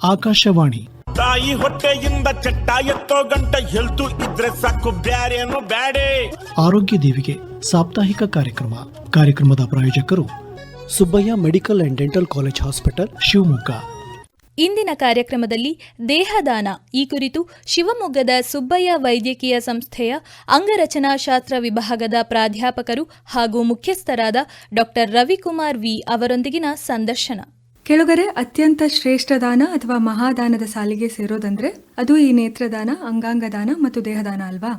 ಆಕಾಶವಾಣಿ. ತಾಯಿ ಹೊಟ್ಟೆಯಿಂದ ಚಟ್ಟ ಎತ್ತೋ ಗಂಟ ಹೆಲ್ತು ಇದ್ರೆ ಸಾಕು ಬ್ಯಾರೇನು ಬ್ಯಾಡೆ. ಆರೋಗ್ಯ ದೇವಿಗೆ ಸಾಪ್ತಾಹಿಕ ಕಾರ್ಯಕ್ರಮ. ಕಾರ್ಯಕ್ರಮದ ಪ್ರಾಯೋಜಕರು Subbaiah medical and dental college hospital Shivamogga. ಇಂದಿನ ಕಾರ್ಯಕ್ರಮದಲ್ಲಿ ದೇಹದಾನ. ಈ ಕುರಿತು ಶಿವಮೊಗ್ಗದ ಸುಬ್ಬಯ್ಯ ವೈದ್ಯಕೀಯ ಸಂಸ್ಥೆಯ ಅಂಗರಚನಾಶಾಸ್ತ್ರ ವಿಭಾಗದ ಪ್ರಾಧ್ಯಾಪಕರು ಹಾಗೂ ಮುಖ್ಯಸ್ಥರಾದ ಡಾಕ್ಟರ್ ರವಿಕುಮಾರ್ ವಿ ಅವರೊಂದಿಗಿನ ಸಂದರ್ಶನ. ಕೆಳಗರೆ ಅತ್ಯಂತ ಶ್ರೇಷ್ಠ ದಾನ ಅಥವಾ ಮಹಾದಾನದ ಸಾಲಿಗೆ ಸೇರೋದಂದ್ರೆ ಅದು ಈ ನೇತ್ರದಾನ, ಅಂಗಾಂಗದಾನ ಮತ್ತು ದೇಹದಾನ ಅಲ್ವಾ?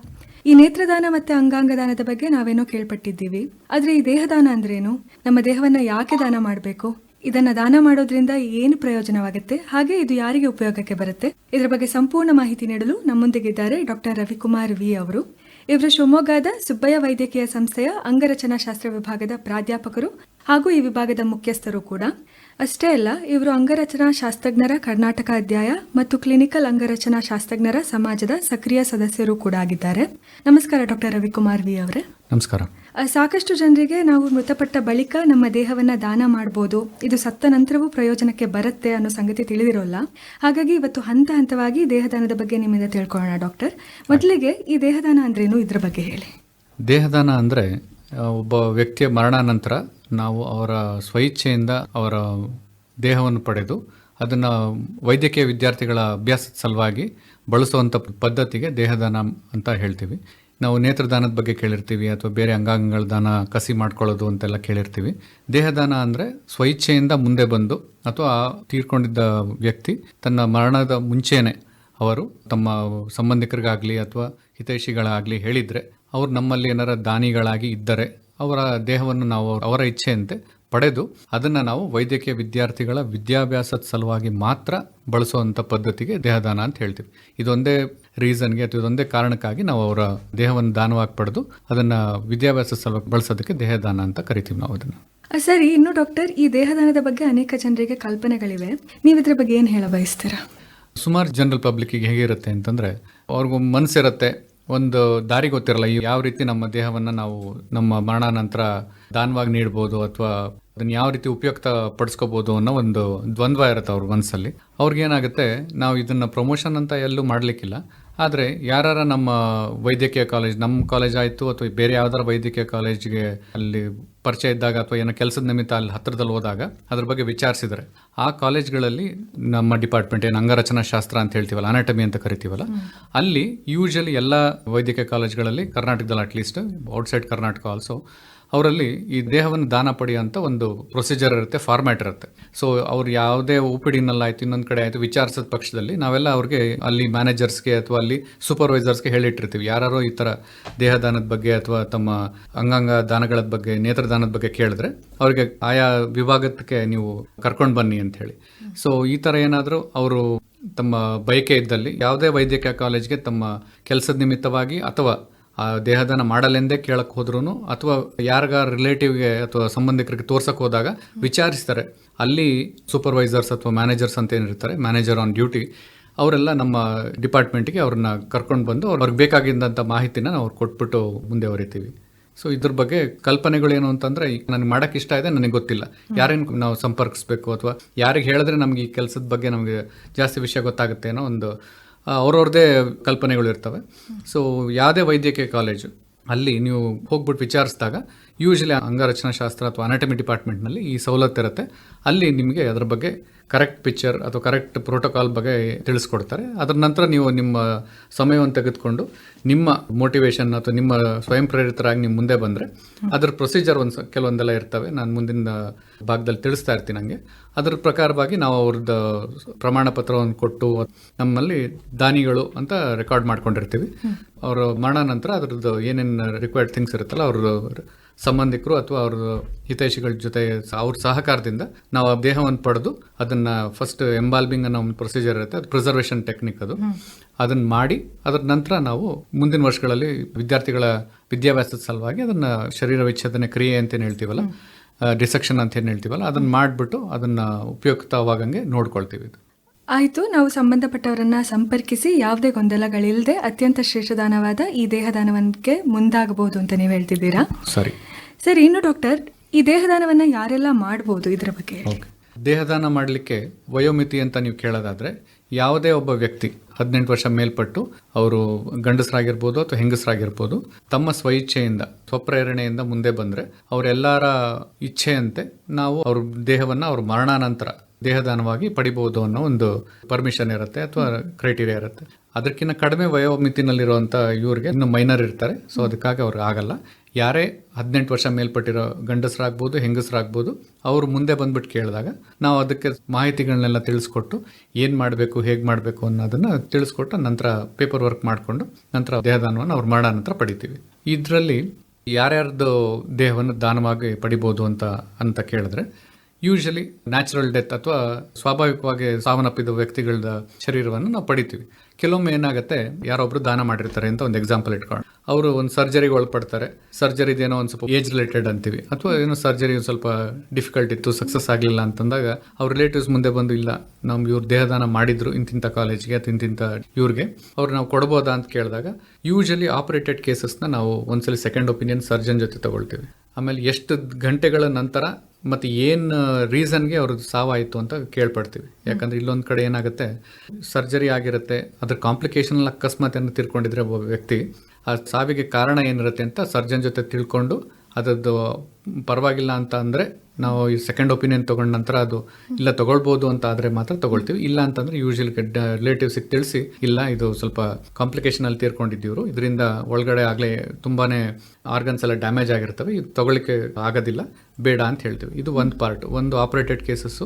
ಈ ನೇತ್ರದಾನ ಮತ್ತೆ ಅಂಗಾಂಗದಾನದ ಬಗ್ಗೆ ನಾವೇನೋ ಕೇಳ್ಪಟ್ಟಿದ್ದೀವಿ. ಆದ್ರೆ ಈ ದೇಹದಾನ ಅಂದ್ರೇನು? ನಮ್ಮ ದೇಹವನ್ನ ಯಾಕೆ ದಾನ ಮಾಡಬೇಕು? ಇದನ್ನ ದಾನ ಮಾಡೋದ್ರಿಂದ ಏನು ಪ್ರಯೋಜನವಾಗುತ್ತೆ? ಹಾಗೆ ಇದು ಯಾರಿಗೆ ಉಪಯೋಗಕ್ಕೆ ಬರುತ್ತೆ? ಇದರ ಬಗ್ಗೆ ಸಂಪೂರ್ಣ ಮಾಹಿತಿ ನೀಡಲು ನಮ್ಮೊಂದಿಗಿದ್ದಾರೆ ಡಾಕ್ಟರ್ ರವಿಕುಮಾರ್ ವಿ ಅವರು. ಇವರು ಶಿವಮೊಗ್ಗದ ಸುಬ್ಬಯ್ಯ ವೈದ್ಯಕೀಯ ಸಂಸ್ಥೆಯ ಅಂಗರಚನಾಶಾಸ್ತ್ರ ವಿಭಾಗದ ಪ್ರಾಧ್ಯಾಪಕರು ಹಾಗೂ ಈ ವಿಭಾಗದ ಮುಖ್ಯಸ್ಥರು ಕೂಡ. ಅಷ್ಟೇ ಅಲ್ಲ ಇವರು ಅಂಗರಚನಾ ಶಾಸ್ತ್ರಜ್ಞರ ಕರ್ನಾಟಕ ಅಧ್ಯಾಯ ಮತ್ತು ಕ್ಲಿನಿಕಲ್ ಅಂಗರಚನಾ ಶಾಸ್ತ್ರಜ್ಞರ ಸಮಾಜದ ಸಕ್ರಿಯ ಸದಸ್ಯರು ಕೂಡ ಆಗಿದ್ದಾರೆ. ನಮಸ್ಕಾರ ಡಾಕ್ಟರ್ ರವಿಕುಮಾರ್ ವಿ ಅವರೇ. ನಮಸ್ಕಾರ. ಸಾಕಷ್ಟು ಜನರಿಗೆ ನಾವು ಮೃತಪಟ್ಟ ಬಳಿಕ ನಮ್ಮ ದೇಹವನ್ನ ದಾನ ಮಾಡಬಹುದು ಇದು ಸತ್ತ ನಂತರವೂ ಪ್ರಯೋಜನಕ್ಕೆ ಬರುತ್ತೆ ಅನ್ನೋ ಸಂಗತಿ ತಿಳಿದಿರೋಲ್ಲ. ಹಾಗಾಗಿ ಇವತ್ತು ಹಂತ ಹಂತವಾಗಿ ದೇಹದಾನದ ಬಗ್ಗೆ ನಿಮ್ಮಿಂದ ತಿಳ್ಕೊಳ್ಳೋಣ ಡಾಕ್ಟರ್. ಮೊದಲಿಗೆ ಈ ದೇಹದಾನ ಅಂದ್ರೇನು ಇದ್ರ ಬಗ್ಗೆ ಹೇಳಿ. ದೇಹದಾನ ಅಂದ್ರೆ ಒಬ್ಬ ವ್ಯಕ್ತಿಯ ಮರಣಾನಂತರ ನಾವು ಅವರ ಸ್ವಇಚ್ಛೆಯಿಂದ ಅವರ ದೇಹವನ್ನು ಪಡೆದು ಅದನ್ನು ವೈದ್ಯಕೀಯ ವಿದ್ಯಾರ್ಥಿಗಳ ಅಭ್ಯಾಸದ ಸಲುವಾಗಿ ಬಳಸುವಂಥ ಪದ್ಧತಿಗೆ ದೇಹದಾನ ಅಂತ ಹೇಳ್ತೀವಿ. ನಾವು ನೇತ್ರದಾನದ ಬಗ್ಗೆ ಕೇಳಿರ್ತೀವಿ ಅಥವಾ ಬೇರೆ ಅಂಗಾಂಗಗಳ ದಾನ ಕಸಿ ಮಾಡ್ಕೊಳ್ಳೋದು ಅಂತೆಲ್ಲ ಕೇಳಿರ್ತೀವಿ. ದೇಹದಾನ ಅಂದರೆ ಸ್ವಇಚ್ಛೆಯಿಂದ ಮುಂದೆ ಬಂದು ಅಥವಾ ತೀರ್ಕೊಂಡಿದ್ದ ವ್ಯಕ್ತಿ ತನ್ನ ಮರಣದ ಮುಂಚೆನೆ ಅವರು ತಮ್ಮ ಸಂಬಂಧಿಕರಿಗಾಗಲಿ ಅಥವಾ ಹಿತೈಷಿಗಳಾಗಲಿ ಹೇಳಿದರೆ ಅವ್ರು ನಮ್ಮಲ್ಲಿ ಏನಾರ ದಾನಿಗಳಾಗಿ ಇದ್ದರೆ ಅವರ ದೇಹವನ್ನು ನಾವು ಅವರ ಇಚ್ಛೆಯಂತೆ ಪಡೆದು ಅದನ್ನು ನಾವು ವೈದ್ಯಕೀಯ ವಿದ್ಯಾರ್ಥಿಗಳ ವಿದ್ಯಾಭ್ಯಾಸದ ಸಲುವಾಗಿ ಮಾತ್ರ ಬಳಸುವಂಥ ಪದ್ಧತಿಗೆ ದೇಹದಾನ ಅಂತ ಹೇಳ್ತೀವಿ. ಇದೊಂದೇ ರೀಸನ್ಗೆ ಅಥವಾ ಇದೊಂದೇ ಕಾರಣಕ್ಕಾಗಿ ನಾವು ಅವರ ದೇಹವನ್ನು ದಾನವಾಗಿ ಪಡೆದು ಅದನ್ನು ವಿದ್ಯಾಭ್ಯಾಸ ಸಲುವಾಗಿ ಬಳಸೋದಕ್ಕೆ ದೇಹದಾನ ಅಂತ ಕರಿತೀವಿ ನಾವು ಅದನ್ನು. ಸರಿ ಇನ್ನು ಡಾಕ್ಟರ್ ಈ ದೇಹದಾನದ ಬಗ್ಗೆ ಅನೇಕ ಜನರಿಗೆ ಕಲ್ಪನೆಗಳಿವೆ. ನೀವು ಇದ್ರ ಬಗ್ಗೆ ಏನು ಹೇಳ ಬಯಸ್ತೀರಾ ಸುಮಾರು ಜನರಲ್ ಪಬ್ಲಿಕ್ಕಿಗೆ ಹೇಗಿರುತ್ತೆ ಅಂತಂದರೆ ಅವ್ರಿಗೂ ಮನಸ್ಸಿರುತ್ತೆ. ಒಂದು ದಾರಿ ಗೊತ್ತಿರಲ್ಲ ಯಾವ ರೀತಿ ನಮ್ಮ ದೇಹವನ್ನು ನಾವು ನಮ್ಮ ಮರಣಾನಂತರ ದಾನವಾಗಿ ನೀಡ್ಬೋದು ಅಥವಾ ಅದನ್ನ ಯಾವ ರೀತಿ ಉಪಯುಕ್ತ ಪಡಿಸ್ಕೋಬೋದು ಅನ್ನೋ ಒಂದು ದ್ವಂದ್ವ ಇರುತ್ತೆ ಅವ್ರ ಮನಸ್ಸಲ್ಲಿ ಅವ್ರಿಗೇನಾಗುತ್ತೆ, ನಾವು ಇದನ್ನು ಪ್ರಮೋಷನ್ ಅಂತ ಎಲ್ಲೂ ಮಾಡಲಿಕ್ಕಿಲ್ಲ. ಆದರೆ ಯಾರ ನಮ್ಮ ವೈದ್ಯಕೀಯ ಕಾಲೇಜ್ ನಮ್ಮ ಕಾಲೇಜ್ ಆಯಿತು ಅಥವಾ ಬೇರೆ ಯಾವ್ದಾರ ವೈದ್ಯಕೀಯ ಕಾಲೇಜ್ಗೆ ಅಲ್ಲಿ ಪರಿಚಯ ಇದ್ದಾಗ ಅಥವಾ ಏನೋ ಕೆಲಸದ ನಿಮಿತ್ತ ಅಲ್ಲಿ ಹತ್ತಿರದಲ್ಲಿ ಹೋದಾಗ ಅದ್ರ ಬಗ್ಗೆ ವಿಚಾರಿಸಿದರೆ, ಆ ಕಾಲೇಜ್ಗಳಲ್ಲಿ ನಮ್ಮ ಡಿಪಾರ್ಟ್ಮೆಂಟ್ ಏನು ಅಂಗರಚನಾ ಶಾಸ್ತ್ರ ಅಂತ ಹೇಳ್ತೀವಲ್ಲ, ಅನಾಟಮಿ ಅಂತ ಕರಿತೀವಲ್ಲ, ಅಲ್ಲಿ ಯೂಶಲಿ ಎಲ್ಲ ವೈದ್ಯಕೀಯ ಕಾಲೇಜ್ಗಳಲ್ಲಿ ಕರ್ನಾಟಕದಲ್ಲಿ ಅಟ್ಲೀಸ್ಟ್ ಔಟ್ಸೈಡ್ ಕರ್ನಾಟಕ ಆಲ್ಸೋ ಅವರಲ್ಲಿ ಈ ದೇಹವನ್ನು ದಾನ ಪಡೆಯುವಂಥ ಒಂದು ಪ್ರೊಸೀಜರ್ ಇರುತ್ತೆ ಫಾರ್ಮ್ಯಾಟ್ ಇರುತ್ತೆ. ಸೊ ಅವ್ರು ಯಾವುದೇ ಒ ಪಿ ಡಿನಲ್ಲಾಯ್ತು ಇನ್ನೊಂದು ಕಡೆ ಆಯಿತು, ವಿಚಾರಿಸಿದ ಪಕ್ಷದಲ್ಲಿ ನಾವೆಲ್ಲ ಅವ್ರಿಗೆ ಅಲ್ಲಿ ಮ್ಯಾನೇಜರ್ಸ್ಗೆ ಅಥವಾ ಅಲ್ಲಿ ಸೂಪರ್ವೈಸರ್ಸ್ಗೆ ಹೇಳಿಟ್ಟಿರ್ತೀವಿ. ಯಾರು ಈ ಥರ ದೇಹದಾನದ ಬಗ್ಗೆ ಅಥವಾ ತಮ್ಮ ಅಂಗಾಂಗ ದಾನಗಳ ಬಗ್ಗೆ, ನೇತ್ರದಾನದ ಬಗ್ಗೆ ಕೇಳಿದ್ರೆ ಅವ್ರಿಗೆ ಆಯಾ ವಿಭಾಗಕ್ಕೆ ನೀವು ಕರ್ಕೊಂಡು ಬನ್ನಿ ಅಂತ ಹೇಳಿ. ಸೊ ಈ ಥರ ಏನಾದರೂ ಅವರು ತಮ್ಮ ಬಯಕೆ ಇದ್ದಲ್ಲಿ ಯಾವುದೇ ವೈದ್ಯಕೀಯ ಕಾಲೇಜ್ಗೆ ತಮ್ಮ ಕೆಲಸದ ನಿಮಿತ್ತವಾಗಿ ಅಥವಾ ಆ ದೇಹದಾನ ಮಾಡಲೆಂದೇ ಕೇಳಕ್ ಹೋದ್ರು ಅಥವಾ ಯಾರಿಗಾರ ರಿಲೇಟಿವ್ಗೆ ಅಥವಾ ಸಂಬಂಧಿಕರಿಗೆ ತೋರ್ಸಕ್ ಹೋದಾಗ ವಿಚಾರಿಸ್ತಾರೆ. ಅಲ್ಲಿ ಸೂಪರ್ವೈಸರ್ಸ್ ಅಥವಾ ಮ್ಯಾನೇಜರ್ಸ್ ಅಂತ ಏನಿರ್ತಾರೆ ಮ್ಯಾನೇಜರ್ ಆನ್ ಡ್ಯೂಟಿ ಅವರೆಲ್ಲ ನಮ್ಮ ಡಿಪಾರ್ಟ್ಮೆಂಟ್ಗೆ ಅವ್ರನ್ನ ಕರ್ಕೊಂಡು ಬಂದು ಅವ್ರಿಗೆ ಬೇಕಾಗಿದ್ದಂಥ ಮಾಹಿತಿನ ನಾವು ಅವ್ರು ಕೊಟ್ಬಿಟ್ಟು ಮುಂದೆ ಹೊರಿತೀವಿ. ಸೊ ಇದ್ರ ಬಗ್ಗೆ ಕಲ್ಪನೆಗಳೇನು ಅಂತಂದ್ರೆ ಈಗ ನನಗೆ ಮಾಡಕ್ಕೆ ಇಷ್ಟ ಇದೆ, ನನಗೆ ಗೊತ್ತಿಲ್ಲ. ಯಾರೇನು ನಾವು ಸಂಪರ್ಕಿಸ್ಬೇಕು ಅಥವಾ ಯಾರಿಗೆ ಹೇಳಿದ್ರೆ ನಮ್ಗೆ ಈ ಕೆಲಸದ ಬಗ್ಗೆ ನಮಗೆ ಜಾಸ್ತಿ ವಿಷಯ ಗೊತ್ತಾಗುತ್ತೆ ಅನ್ನೋ ಒಂದು ಆ, ಅವ್ರವ್ರದ್ದೇ ಕಲ್ಪನೆಗಳು ಇರ್ತವೆ. ಸೊ ಯಾವುದೇ ವೈದ್ಯಕೀಯ ಕಾಲೇಜು ಅಲ್ಲಿ ನೀವು ಹೋಗ್ಬಿಟ್ಟು ವಿಚಾರಿಸಿದಾಗ ಯೂಶಲಿ ಅಂಗರಚನಾ ಶಾಸ್ತ್ರ ಅಥವಾ ಅನಾಟಮಿ ಡಿಪಾರ್ಟ್ಮೆಂಟ್ನಲ್ಲಿ ಈ ಸವಲತ್ತು ಇರುತ್ತೆ. ಅಲ್ಲಿ ನಿಮಗೆ ಅದರ ಬಗ್ಗೆ ಕರೆಕ್ಟ್ ಪಿಕ್ಚರ್ ಅಥವಾ ಕರೆಕ್ಟ್ ಪ್ರೋಟೋಕಾಲ್ ಬಗ್ಗೆ ತಿಳಿಸ್ಕೊಡ್ತಾರೆ. ಅದರ ನಂತರ ನೀವು ನಿಮ್ಮ ಸಮಯವನ್ನು ತೆಗೆದುಕೊಂಡು ನಿಮ್ಮ ಮೋಟಿವೇಶನ್ ಅಥವಾ ನಿಮ್ಮ ಸ್ವಯಂ ಪ್ರೇರಿತರಾಗಿ ನೀವು ಮುಂದೆ ಬಂದರೆ ಅದರ ಪ್ರೊಸೀಜರ್ ಒಂದು ಸ- ಕೆಲವೊಂದೆಲ್ಲ ಇರ್ತವೆ. ನಾನು ಮುಂದಿನ ಭಾಗದಲ್ಲಿ ತಿಳಿಸ್ತಾ ಇರ್ತೀನಿ ನನಗೆ ಅದರ ಪ್ರಕಾರವಾಗಿ ನಾವು ಅವ್ರದ್ದು ಪ್ರಮಾಣ ಪತ್ರವನ್ನು ಕೊಟ್ಟು ನಮ್ಮಲ್ಲಿ ದಾನಿಗಳು ಅಂತ ರೆಕಾರ್ಡ್ ಮಾಡ್ಕೊಂಡಿರ್ತೀವಿ. ಅವರು ಮರಣ ನಂತರ ಅದ್ರದ್ದು ಏನೇನು ರಿಕ್ವೈರ್ಡ್ ಥಿಂಗ್ಸ್ ಇರುತ್ತಲ್ಲ ಅವ್ರ ಸಂಬಂಧಿಕರು ಅಥವಾ ಅವ್ರ ಹಿತೈಷಿಗಳ ಜೊತೆ ಅವ್ರ ಸಹಕಾರದಿಂದ ನಾವು ಆ ದೇಹವನ್ನು ಪಡೆದು ಅದನ್ನ ಫಸ್ಟ್ ಎಂಬಾಲ್ಬಿಂಗ್ ಅನ್ನೋ ಒಂದು ಪ್ರೊಸೀಜರ್ ಇರುತ್ತೆ. ಅದು ಪ್ರಿಸರ್ವೇಶನ್ ಟೆಕ್ನಿಕ್ ಅದು. ಅದನ್ನ ಮಾಡಿ ಅದರ ನಂತರ ನಾವು ಮುಂದಿನ ವರ್ಷಗಳಲ್ಲಿ ವಿದ್ಯಾರ್ಥಿಗಳ ವಿದ್ಯಾಭ್ಯಾಸದ ಸಲುವಾಗಿ ಅದನ್ನ ಶರೀರ ವಿಚ್ಛೇದನೆ ಕ್ರಿಯೆ ಅಂತ ಹೇಳ್ತೀವಲ್ಲ ಡಿಸೆಕ್ಷನ್ ಅಂತ ಏನು ಹೇಳ್ತೀವಲ್ಲ ಅದನ್ನ ಮಾಡಿಬಿಟ್ಟು ಅದನ್ನ ಉಪಯುಕ್ತವಾಗಂಗೆ ನೋಡ್ಕೊಳ್ತೀವಿ ಇದು. ಆಯಿತು ನಾವು ಸಂಬಂಧಪಟ್ಟವರನ್ನ ಸಂಪರ್ಕಿಸಿ ಯಾವುದೇ ಗೊಂದಲಗಳಿಲ್ಲದೆ ಅತ್ಯಂತ ಶ್ರೇಷ್ಠದಾನವಾದ ಈ ದೇಹದಾನವನ್ಗೆ ಮುಂದಾಗಬಹುದು ಅಂತ ನೀವು ಹೇಳ್ತಿದ್ದೀರಾ? ಸರಿ. ಸರಿ ಇನ್ನು ಡಾಕ್ಟರ್ ಈ ದೇಹದಾನವನ್ನ ಯಾರೆಲ್ಲ ಮಾಡ್ಬೋದು ಇದರ ಬಗ್ಗೆ ದೇಹದಾನ ಮಾಡಲಿಕ್ಕೆ ವಯೋಮಿತಿ ಅಂತ ನೀವು ಕೇಳೋದಾದ್ರೆ ಯಾವುದೇ ಒಬ್ಬ ವ್ಯಕ್ತಿ ಹದಿನೆಂಟು ವರ್ಷ ಮೇಲ್ಪಟ್ಟು ಅವರು ಗಂಡಸರಾಗಿರ್ಬೋದು ಅಥವಾ ಹೆಂಗಸರಾಗಿರ್ಬೋದು ತಮ್ಮ ಸ್ವಇಚ್ಛೆಯಿಂದ ಸ್ವಪ್ರೇರಣೆಯಿಂದ ಮುಂದೆ ಬಂದರೆ ಅವರೆಲ್ಲರ ಇಚ್ಛೆಯಂತೆ ನಾವು ಅವ್ರ ದೇಹವನ್ನು ಅವ್ರ ಮರಣಾನಂತರ ದೇಹದಾನವಾಗಿ ಪಡಿಬಹುದು ಅನ್ನೋ ಒಂದು ಪರ್ಮಿಷನ್ ಇರುತ್ತೆ ಅಥವಾ ಕ್ರೈಟೀರಿಯಾ ಇರುತ್ತೆ. ಅದಕ್ಕಿಂತ ಕಡಿಮೆ ವಯೋಮಿತಿನಲ್ಲಿರುವಂಥ ಇವ್ರಿಗೆ ಇನ್ನು ಮೈನರ್ ಇರ್ತಾರೆ. ಸೊ ಅದಕ್ಕಾಗಿ ಅವ್ರಿಗೆ ಆಗಲ್ಲ. ಯಾರೇ ಹದಿನೆಂಟು ವರ್ಷ ಮೇಲ್ಪಟ್ಟಿರೋ ಗಂಡಸರಾಗ್ಬೋದು, ಹೆಂಗಸರಾಗ್ಬೋದು, ಅವರು ಮುಂದೆ ಬಂದ್ಬಿಟ್ಟು ಕೇಳಿದಾಗ ನಾವು ಅದಕ್ಕೆ ಮಾಹಿತಿಗಳನ್ನೆಲ್ಲ ತಿಳಿಸ್ಕೊಟ್ಟು ಏನು ಮಾಡಬೇಕು, ಹೇಗೆ ಮಾಡಬೇಕು ಅನ್ನೋದನ್ನ ತಿಳಿಸ್ಕೊಟ್ಟು ನಂತರ ಪೇಪರ್ ವರ್ಕ್ ಮಾಡಿಕೊಂಡು ನಂತರ ದೇಹದಾನವನ್ನು ಅವ್ರು ಮಾಡೋ ನಂತರ ಪಡಿತೀವಿ. ಇದರಲ್ಲಿ ಯಾರ್ಯಾರ್ದು ದೇಹವನ್ನು ದಾನವಾಗಿ ಪಡಿಬೋದು ಅಂತ ಅಂತ ಕೇಳಿದ್ರೆ ಯೂಶಲಿ ನ್ಯಾಚುರಲ್ ಡೆತ್ ಅಥವಾ ಸ್ವಾಭಾವಿಕವಾಗಿ ಸಾವನ್ನಪ್ಪಿದ ವ್ಯಕ್ತಿಗಳ ಶರೀರವನ್ನು ನಾವು ಪಡಿತೀವಿ. ಕೆಲವೊಮ್ಮೆ ಏನಾಗುತ್ತೆ, ಯಾರೊಬ್ರು ದಾನ ಮಾಡಿರ್ತಾರೆ ಅಂತ ಒಂದು ಎಕ್ಸಾಂಪಲ್ ಇಟ್ಕೊಂಡು ಅವರು ಒಂದು ಸರ್ಜರಿಗೆ ಒಳಪಡ್ತಾರೆ. ಸರ್ಜರಿ ಏನೋ ಒಂದು ಸ್ವಲ್ಪ ಏಜ್ ರಿಲೇಟೆಡ್ ಅಂತೀವಿ. ಅಥವಾ ಏನೋ ಸರ್ಜರಿ ಒಂದು ಸ್ವಲ್ಪ ಡಿಫಿಕಲ್ಟ್ ಇತ್ತು ಸಕ್ಸಸ್ ಆಗಲಿಲ್ಲ ಅಂತಂದಾಗ ಅವ್ರ ರಿಲೇಟಿವ್ಸ್ ಮುಂದೆ ಬಂದು, ಇಲ್ಲ ನಮ್ಗೆ ಇವ್ರು ದೇಹದಾನ ಮಾಡಿದ್ರು ಇಂತಿಂಥ ಕಾಲೇಜ್ಗೆ ಅಥವಾ ಇಂತಿಂಥ ಇವ್ರಿಗೆ, ಅವ್ರು ನಾವು ಕೊಡ್ಬೋದಾ ಅಂತ ಕೇಳಿದಾಗ ಯೂಶಲಿ ಆಪರೇಟೆಡ್ ಕೇಸಸ್ನ ನಾವು ಒಂದ್ಸಲಿ ಸೆಕೆಂಡ್ ಒಪಿನಿಯನ್ ಸರ್ಜನ್ ಜೊತೆ ತಗೊಳ್ತೀವಿ. ಆಮೇಲೆ ಎಷ್ಟು ಗಂಟೆಗಳ ನಂತರ ಮತ್ತು ಏನು ರೀಸನ್ಗೆ ಅವ್ರದ್ದು ಸಾವಾಯಿತು ಅಂತ ಕೇಳ್ಪಡ್ತೀವಿ. ಯಾಕಂದರೆ ಇಲ್ಲೊಂದು ಕಡೆ ಏನಾಗುತ್ತೆ ಸರ್ಜರಿ ಆಗಿರುತ್ತೆ ಅದ್ರ ಕಾಂಪ್ಲಿಕೇಶನ್ ಅಕಸ್ಮಾತ್ ಏನು ತಿರ್ಕೊಂಡಿದ್ರೆ ಒಬ್ಬ ವ್ಯಕ್ತಿ ಆ ಸಾವಿಗೆ ಕಾರಣ ಏನಿರುತ್ತೆ ಅಂತ ಸರ್ಜನ್ ಜೊತೆ ತಿಳ್ಕೊಂಡು ಅದರದ್ದು ಪರವಾಗಿಲ್ಲ ಅಂತ ಅಂದರೆ ನಾವು ಈ ಸೆಕೆಂಡ್ ಒಪಿನಿಯನ್ ತೊಗೊಂಡ ನಂತರ ಅದು ಇಲ್ಲ ತಗೊಳ್ಬೋದು ಅಂತ ಆದರೆ ಮಾತ್ರ ತಗೊಳ್ತೀವಿ. ಇಲ್ಲ ಅಂತಂದರೆ ಯೂಶಲಿ ರಿಲೇಟಿವ್ಸಿಗೆ ತಿಳಿಸಿ, ಇಲ್ಲ ಇದು ಸ್ವಲ್ಪ ಕಾಂಪ್ಲಿಕೇಶನ್ ಅಲ್ಲಿ ತೀರ್ಕೊಂಡಿದ್ದೀವ್ರು. ಇದರಿಂದ ಒಳಗಡೆ ಆಗಲೇ ತುಂಬಾ ಆರ್ಗನ್ಸ್ ಎಲ್ಲ ಡ್ಯಾಮೇಜ್ ಆಗಿರ್ತವೆ. ಇದು ತಗೊಳ್ಳಿಕ್ಕೆ ಆಗೋದಿಲ್ಲ. ಬೇಡ ಅಂತ ಹೇಳ್ತೀವಿ. ಇದು ಒಂದು ಪಾರ್ಟ್ ಒಂದು ಆಪರೇಟೆಡ್ ಕೇಸಸ್ಸು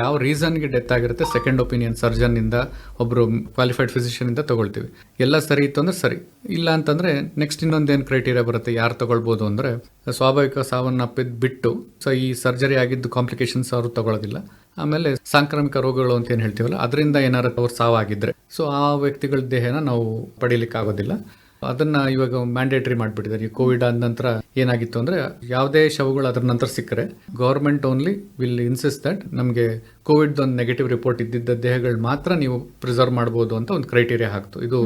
ಯಾವ ರೀಸನ್ಗೆ ಡೆತ್ ಆಗಿರುತ್ತೆ ಸೆಕೆಂಡ್ ಒಪಿನಿಯನ್ ಸರ್ಜನ್ನಿಂದ ಒಬ್ಬರು ಕ್ವಾಲಿಫೈಡ್ ಫಿಸಿಷಿಯನಿಂದ ತಗೊಳ್ತೀವಿ. ಎಲ್ಲ ಸರಿ ಇತ್ತು ಅಂದರೆ ಸರಿ. ಇಲ್ಲ ಅಂತಂದರೆ ನೆಕ್ಸ್ಟ್ ಇನ್ನೊಂದೇನು ಕ್ರೈಟೀರಿಯಾ ಬರುತ್ತೆ? ಯಾರು ತಗೊಳ್ಬೋದು ಅಂದರೆ, ಸ್ವಾಭಾವಿಕ ಸಾವನ್ನಪ್ಪಿದ್ ಬಿಟ್ಟು ಸೊ ಈ ಸರ್ಜರಿ ಆಗಿದ್ದು ಕಾಂಪ್ಲಿಕೇಶನ್ಸ್ ಅವರು ತಗೊಳ್ಳೋದಿಲ್ಲ ಆಮೇಲೆ ಸಾಂಕ್ರಾಮಿಕ ರೋಗಗಳು ಅಂತ ಏನು ಹೇಳ್ತೀವಲ್ಲ, ಅದರಿಂದ ಏನಾರು ಅವ್ರು ಸಾವಾಗಿದ್ರೆ. ಸೊ ಆ ವ್ಯಕ್ತಿಗಳ ದೇಹನ ನಾವು ಪಡೀಲಿಕ್ಕೆ ಆಗೋದಿಲ್ಲ ಅದನ್ನ ಇವಾಗ ಮ್ಯಾಂಡೇಟರಿ ಮಾಡಿಬಿಟ್ಟಿದ್ದಾರೆ ಈ ಕೋವಿಡ್ ಆದ ನಂತರ ಏನಾಗಿತ್ತು ಅಂದ್ರೆ ಯಾವುದೇ ಶವಗಳು ಅದ್ರ ನಂತರ ಸಿಕ್ಕರೆ government only will insist that ನಮಗೆ ಕೋವಿಡ್ ಒಂದು ನೆಗೆಟಿವ್ ರಿಪೋರ್ಟ್ ಇದ್ದಿದ್ದ ದೇಹಗಳು ಮಾತ್ರ ನೀವು ಪ್ರಿಸರ್ವ್ ಮಾಡ್ಬೋದು ಅಂತ ಒಂದು ಕ್ರೈಟೀರಿಯಾ ಹಾಕ್ತು. ಇದು